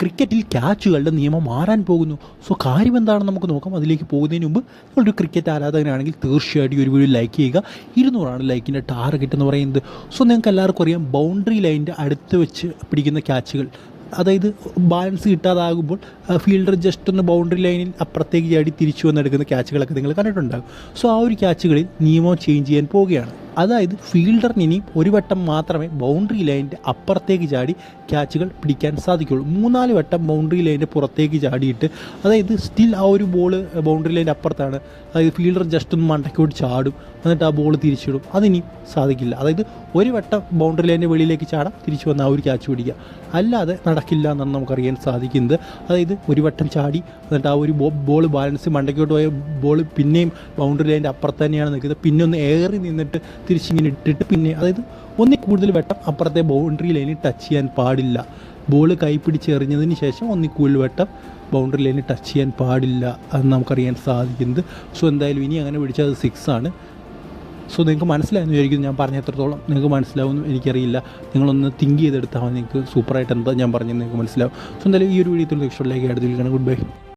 ക്രിക്കറ്റിൽ ക്യാച്ചുകളുടെ നിയമം മാറാൻ പോകുന്നു. സോ കാര്യം എന്താണെന്ന് നമുക്ക് നോക്കാം. അതിലേക്ക് പോകുന്നതിന് മുമ്പ് നിങ്ങളൊരു ക്രിക്കറ്റ് ആരാധകനാണെങ്കിൽ തീർച്ചയായിട്ടും ഒരു വീഡിയോ ലൈക്ക് ചെയ്യുക. ഇരുന്നൂറാണ് ലൈക്കിന്റെ ടാർഗറ്റ് എന്ന് പറയുന്നത്. സോ നിങ്ങൾക്ക് എല്ലാവർക്കും അറിയാം ബൗണ്ടറി ലൈനിന്റെ അടുത്ത് വെച്ച് പിടിക്കുന്ന ക്യാച്ചുകൾ. അതായത് ബാലൻസ് കിട്ടാതാകുമ്പോൾ ഫീൽഡർ ജസ്റ്റ് ഒന്ന് ബൗണ്ടറി ലൈനിൽ അപ്പുറത്തേക്ക് ചാടി തിരിച്ചു വന്നെടുക്കുന്ന ക്യാച്ചുകളൊക്കെ നിങ്ങൾ കണ്ടിട്ടുണ്ടാകും. സോ ആ ഒരു ക്യാച്ചുകളിൽ നിയമം ചേഞ്ച് ചെയ്യാൻ പോവുകയാണ്. അതായത് ഫീൽഡറിന് ഇനി ഒരു വട്ടം മാത്രമേ ബൗണ്ടറി ലൈനിന്റെ അപ്പുറത്തേക്ക് ചാടി ക്യാച്ചുകൾ പിടിക്കാൻ സാധിക്കുള്ളൂ. മൂന്നാൽ വട്ടം ബൗണ്ടറി ലൈനിന്റെ പുറത്തേക്ക് ചാടിയിട്ട് അതായത് സ്റ്റിൽ ആ ഒരു ബോൾ ബൗണ്ടറി ലൈന്റെ അപ്പുറത്താണ്. അതായത് ഫീൽഡർ ജസ്റ്റ് ഒന്ന് മണ്ടയ്ക്കോട്ട് ചാടും എന്നിട്ട് ആ ബോൾ തിരിച്ചിടും. അതിനി സാധിക്കില്ല. അതായത് ഒരു വട്ടം ബൗണ്ടറി ലൈന്റെ വെളിയിലേക്ക് ചാടാം തിരിച്ചു വന്ന് ആ ഒരു ക്യാച്ച് പിടിക്കുക. അല്ലാതെ നടക്കില്ല എന്നാണ് നമുക്കറിയാൻ സാധിക്കുന്നത്. അതായത് ഒരു വട്ടം ചാടി എന്നിട്ട് ആ ഒരു ബോൾ ബാലൻസ് മണ്ടയ്ക്കോട്ട് പോയ ബോൾ പിന്നെയും ബൗണ്ടറി ലൈന്റെ അപ്പുറത്ത് തന്നെയാണ് നിൽക്കുന്നത്. പിന്നെ ഒന്ന് ഏറി നിന്നിട്ട് തിരിച്ചിങ്ങനെ ഇട്ടിട്ട് പിന്നെ അതായത് ഒന്നിൽ കൂടുതൽ വട്ടം അപ്പുറത്തെ ബൗണ്ടറി ലൈനിൽ ടച്ച് ചെയ്യാൻ പാടില്ല. ബോൾ കൈപ്പിടിച്ച് എറിഞ്ഞതിന് ശേഷം ഒന്നിൽ കൂടുതൽ വട്ടം ബൗണ്ടറി ലൈനിൽ ടച്ച് ചെയ്യാൻ പാടില്ല എന്ന് നമുക്കറിയാൻ സാധിക്കുന്നത്. സോ എന്തായാലും ഇനി അങ്ങനെ പിടിച്ചാൽ അത് സിക്സ് ആണ്. സോ നിങ്ങൾക്ക് മനസ്സിലായെന്ന് വിചാരിക്കുന്നു ഞാൻ പറഞ്ഞ എത്രത്തോളം. നിങ്ങൾക്ക് മനസ്സിലാവുമെന്ന് എനിക്കറിയില്ല. നിങ്ങളൊന്ന് തിങ്ക് ചെയ്തെടുത്താൽ നിങ്ങൾക്ക് സൂപ്പറായിട്ട് എന്താ ഞാൻ പറഞ്ഞത് നിങ്ങൾക്ക് മനസ്സിലാവും. സോ എന്തായാലും ഈ ഒരു വീഡിയോ ഇഷ്ടമുള്ള ലൈക്ക് അടുത്ത് ഗുഡ് ബൈ